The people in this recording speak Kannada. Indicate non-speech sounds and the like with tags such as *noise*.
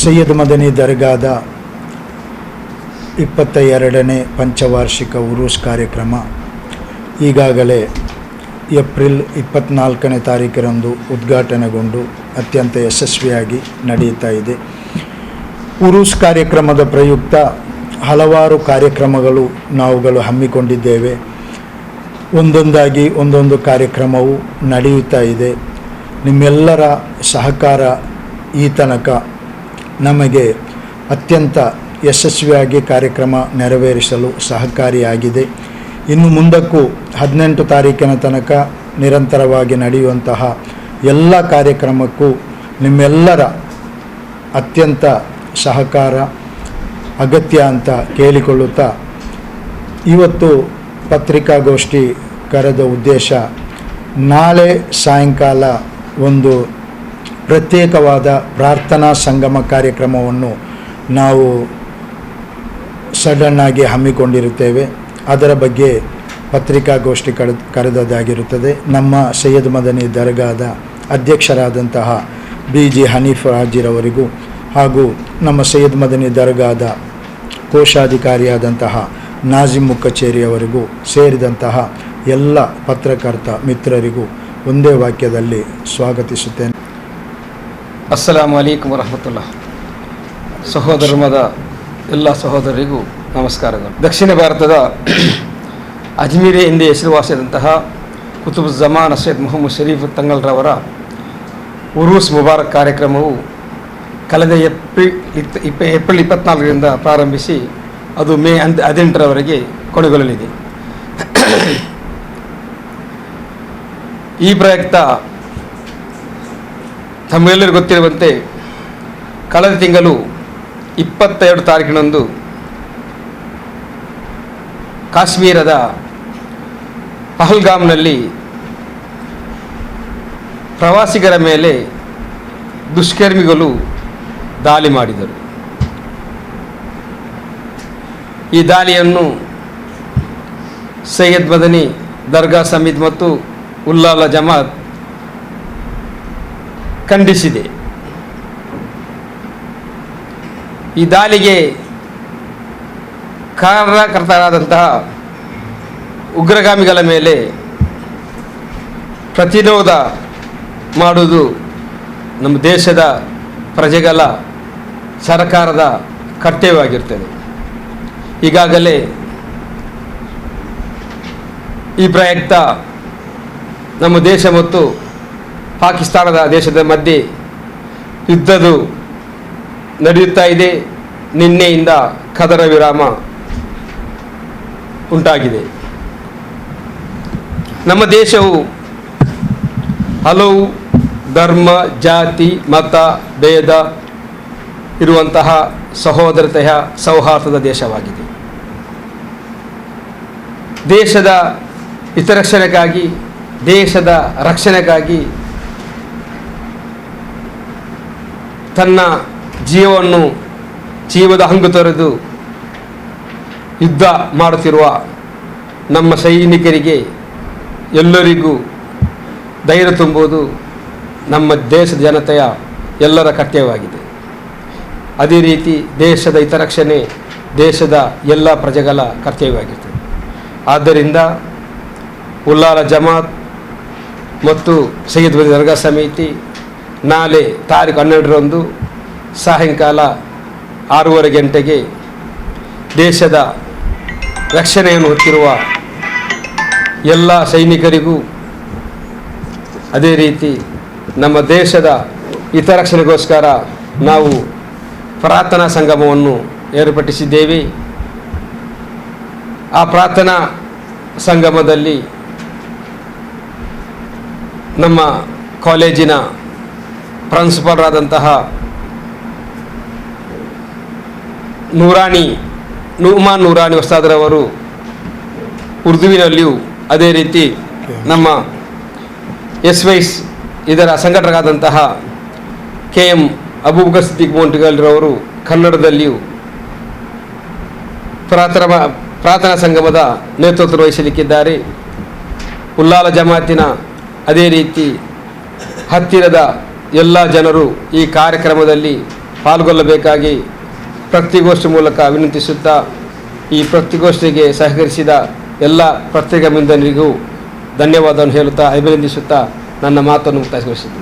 ಸೈಯದ್ ಮದನಿ ದರ್ಗಾದ ಇಪ್ಪತ್ತ ಎರಡನೇ ಪಂಚವಾರ್ಷಿಕ ಉರೂಸ್ ಕಾರ್ಯಕ್ರಮ ಈಗಾಗಲೇ ಏಪ್ರಿಲ್ ಇಪ್ಪತ್ತ್ನಾಲ್ಕನೇ ತಾರೀಕರಂದು ಉದ್ಘಾಟನೆಗೊಂಡು ಅತ್ಯಂತ ಯಶಸ್ವಿಯಾಗಿ ನಡೆಯುತ್ತಾ ಇದೆ. ಉರೂಸ್ ಕಾರ್ಯಕ್ರಮದ ಪ್ರಯುಕ್ತ ಹಲವಾರು ಕಾರ್ಯಕ್ರಮಗಳು ನಾವುಗಳು ಹಮ್ಮಿಕೊಂಡಿದ್ದೇವೆ. ಒಂದೊಂದಾಗಿ ಒಂದೊಂದು ಕಾರ್ಯಕ್ರಮವು ನಡೆಯುತ್ತಾ ಇದೆ. ನಿಮ್ಮೆಲ್ಲರ ಸಹಕಾರ ಈ ತನಕ ನಮಗೆ ಅತ್ಯಂತ ಯಶಸ್ವಿಯಾಗಿ ಕಾರ್ಯಕ್ರಮ ನೆರವೇರಿಸಲು ಸಹಕಾರಿಯಾಗಿದೆ. ಇನ್ನು ಮುಂದಕ್ಕೂ ಹದಿನೆಂಟು ತಾರೀಕಿನ ತನಕ ನಿರಂತರವಾಗಿ ನಡೆಯುವಂತಹ ಎಲ್ಲ ಕಾರ್ಯಕ್ರಮಕ್ಕೂ ನಿಮ್ಮೆಲ್ಲರ ಅತ್ಯಂತ ಸಹಕಾರ, ಅಗತ್ಯ ಅಂತ ಕೇಳಿಕೊಳ್ಳುತ್ತಾ ಇವತ್ತು ಪತ್ರಿಕಾಗೋಷ್ಠಿ ಕರೆದ ಉದ್ದೇಶ ನಾಳೆ ಸಾಯಂಕಾಲ ಒಂದು ಪ್ರತ್ಯೇಕವಾದ ಪ್ರಾರ್ಥನಾ ಸಂಗಮ ಕಾರ್ಯಕ್ರಮವನ್ನು ನಾವು ಸಡನ್ನಾಗಿ ಹಮ್ಮಿಕೊಂಡಿರುತ್ತೇವೆ. ಅದರ ಬಗ್ಗೆ ಪತ್ರಿಕಾಗೋಷ್ಠಿ ಕರೆ ಕರೆದದಾಗಿರುತ್ತದೆ ನಮ್ಮ ಸೈಯದ್ ಮದನಿ ದರ್ಗಾದ ಅಧ್ಯಕ್ಷರಾದಂತಹ ಬಿ ಜಿ ಹನೀಫ್ ರಾಜಿರವರಿಗೂ ಹಾಗೂ ನಮ್ಮ ಸೈಯದ್ ಮದನಿ ದರ್ಗಾದ ಕೋಶಾಧಿಕಾರಿಯಾದಂತಹ ನಾಜಿಮ್ ಮುಕ್ಕಚೇರಿಯವರಿಗೂ ಸೇರಿದಂತಹ ಎಲ್ಲ ಪತ್ರಕರ್ತ ಮಿತ್ರರಿಗೂ ಒಂದೇ ವಾಕ್ಯದಲ್ಲಿ ಸ್ವಾಗತಿಸುತ್ತೇನೆ. ಅಸ್ಸಲಾಂ ಅಲೈಕುಮ್ ವರಹಮತುಲ್ಲ ಸಹೋಧರ್ಮದ ಎಲ್ಲ ಸಹೋದರರಿಗೂ ನಮಸ್ಕಾರಗಳು. ದಕ್ಷಿಣ ಭಾರತದ *clears throat* ಅಜ್ಮೀರೆ ಎಂದೇ ಹೆಸರುವಾಸಿಯಾದಂತಹ ಕುತುಬ್ ಜಮಾನ್ ಸೈಯದ್ ಮೊಹಮ್ಮದ್ ಶರೀಫ್ ತಂಗಲ್ರವರ ಉರೂಸ್ ಮುಬಾರಕ್ ಕಾರ್ಯಕ್ರಮವು ಕಳೆದ ಏಪ್ರಿಲ್ ಇಪ್ಪ, ಏಪ್ರಿಲ್ ಇಪ್ಪತ್ನಾಲ್ಕರಿಂದ ಪ್ರಾರಂಭಿಸಿ ಅದು ಮೇ ಹದ್ ಹದಿನೆಂಟರವರೆಗೆ ಕೊನೆಗೊಳ್ಳಲಿದೆ. *clears throat* ಈ ಪ್ರಯುಕ್ತ ತಮ್ಮೆಲ್ಲರಿಗೂ ಗೊತ್ತಿರುವಂತೆ, ಕಳೆದ ತಿಂಗಳು ಇಪ್ಪತ್ತೆರಡು ತಾರೀಕಿನಂದು ಕಾಶ್ಮೀರದ ಪಹಲ್ಗಾಮ್ನಲ್ಲಿ ಪ್ರವಾಸಿಗರ ಮೇಲೆ ದುಷ್ಕರ್ಮಿಗಳು ದಾಳಿ ಮಾಡಿದರು. ಈ ದಾಳಿಯನ್ನು ಸೈಯದ್ ಮದನಿ, ದರ್ಗಾ ಸಮೀದ್ ಮತ್ತು ಉಲ್ಲಾಲ ಜಮಾತ್ ಖಂಡಿಸಿದೆ. ಈ ದಾಳಿಗೆ ಕಾರಣಕರ್ತರಾದಂತಹ ಉಗ್ರಗಾಮಿಗಳ ಮೇಲೆ ಪ್ರತಿರೋಧ ಮಾಡುವುದು ನಮ್ಮ ದೇಶದ ಪ್ರಜೆಗಳ ಸರ್ಕಾರದ ಕರ್ತವ್ಯವಾಗಿರ್ತದೆ ಈಗಾಗಲೇ ಈ ಪ್ರಯುಕ್ತ ನಮ್ಮ ದೇಶ ಮತ್ತು ಪಾಕಿಸ್ತಾನದ ದೇಶದ ಮಧ್ಯೆ ಯುದ್ಧದು ನಡೆಯುತ್ತಾ ಇದೆ. ನಿನ್ನೆಯಿಂದ ಕದರ ವಿರಾಮ ಉಂಟಾಗಿದೆ. ನಮ್ಮ ದೇಶವು ಹಲವು ಧರ್ಮ, ಜಾತಿ, ಮತ, ಭೇದ ಇರುವಂತಹ ಸಹೋದರತೆಯ ಸೌಹಾರ್ದದ ದೇಶವಾಗಿದೆ. ದೇಶದ ಹಿತರಕ್ಷಣೆಗಾಗಿ, ದೇಶದ ರಕ್ಷಣೆಗಾಗಿ ತನ್ನ ಜೀವವನ್ನು ಜೀವದ ಹಂಗು ತೊರೆದು ಯುದ್ಧ ಮಾಡುತ್ತಿರುವ ನಮ್ಮ ಸೈನಿಕರಿಗೆ ಎಲ್ಲರಿಗೂ ಧೈರ್ಯ ತುಂಬುವುದು ನಮ್ಮ ದೇಶದ ಜನತೆಯ ಎಲ್ಲರ ಕರ್ತವ್ಯವಾಗಿದೆ. ಅದೇ ರೀತಿ ದೇಶದ ಹಿತರಕ್ಷಣೆ ದೇಶದ ಎಲ್ಲ ಪ್ರಜೆಗಳ ಕರ್ತವ್ಯವಾಗಿರ್ತದೆ. ಆದ್ದರಿಂದ ಉಲ್ಲಾಲ ಜಮಾತ್ ಮತ್ತು ಸೈಯದ್ ದರ್ಗಾ ಸಮಿತಿ ನಾಳೆ ತಾರೀಕು ಹನ್ನೆರಡರಂದು ಸಾಯಂಕಾಲ ಆರೂವರೆ ಗಂಟೆಗೆ ದೇಶದ ರಕ್ಷಣೆಯನ್ನು ಹೊತ್ತಿರುವ ಎಲ್ಲ ಸೈನಿಕರಿಗೂ ಅದೇ ರೀತಿ ನಮ್ಮ ದೇಶದ ಹಿತರಕ್ಷಣೆಗೋಸ್ಕರ ನಾವು ಪ್ರಾರ್ಥನಾ ಸಂಗಮವನ್ನು ಏರ್ಪಡಿಸಿದ್ದೇವೆ. ಆ ಪ್ರಾರ್ಥನಾ ಸಂಗಮದಲ್ಲಿ ನಮ್ಮ ಕಾಲೇಜಿನ ಪ್ರಾಂಶುಪಾಲರಾದಂತಹ ನೂರಾಣಿ ನೂಮಾನ್ ನೂರಾಣಿ ಹೊಸಾದ್ರವರು ಉರ್ದುವಿನಲ್ಲಿಯೂ ಅದೇ ರೀತಿ ನಮ್ಮ ಎಸ್ ವೈಸ್ ಇದರ ಸಂಘಟಕರಾದಂತಹ ಕೆ ಎಂ ಅಬೂಬಕರ್ ಸಿದ್ದಿಕ್ ಮೋಂಟಿಗಲ್ರವರು ಕನ್ನಡದಲ್ಲಿಯೂ ಪ್ರಾರ್ಥನಾ ಪ್ರಾರ್ಥನಾ ಸಂಗಮದ ನೇತೃತ್ವ ವಹಿಸಲಿಕ್ಕಿದ್ದಾರೆ. ಉಲ್ಲಾಲ ಜಮಾತಿನ ಅದೇ ರೀತಿ ಹತ್ತಿರದ ಎಲ್ಲ ಜನರು ಈ ಕಾರ್ಯಕ್ರಮದಲ್ಲಿ ಪಾಲ್ಗೊಳ್ಳಬೇಕಾಗಿ ಪ್ರತಿಗೋಷ್ಠಿ ಮೂಲಕ ವಿನಂತಿಸುತ್ತಾ ಈ ಪ್ರತಿಗೋಷ್ಠಿಗೆ ಸಹಕರಿಸಿದ ಎಲ್ಲ ಪ್ರತ್ಯೇಕ ಮಿಂದನಿಗೂ ಧನ್ಯವಾದವನ್ನು ಹೇಳುತ್ತಾ ಅಭಿನಂದಿಸುತ್ತಾ ನನ್ನ ಮಾತನ್ನು ಮುಕ್ತಾಯಗೊಳಿಸಿದ್ದೇನೆ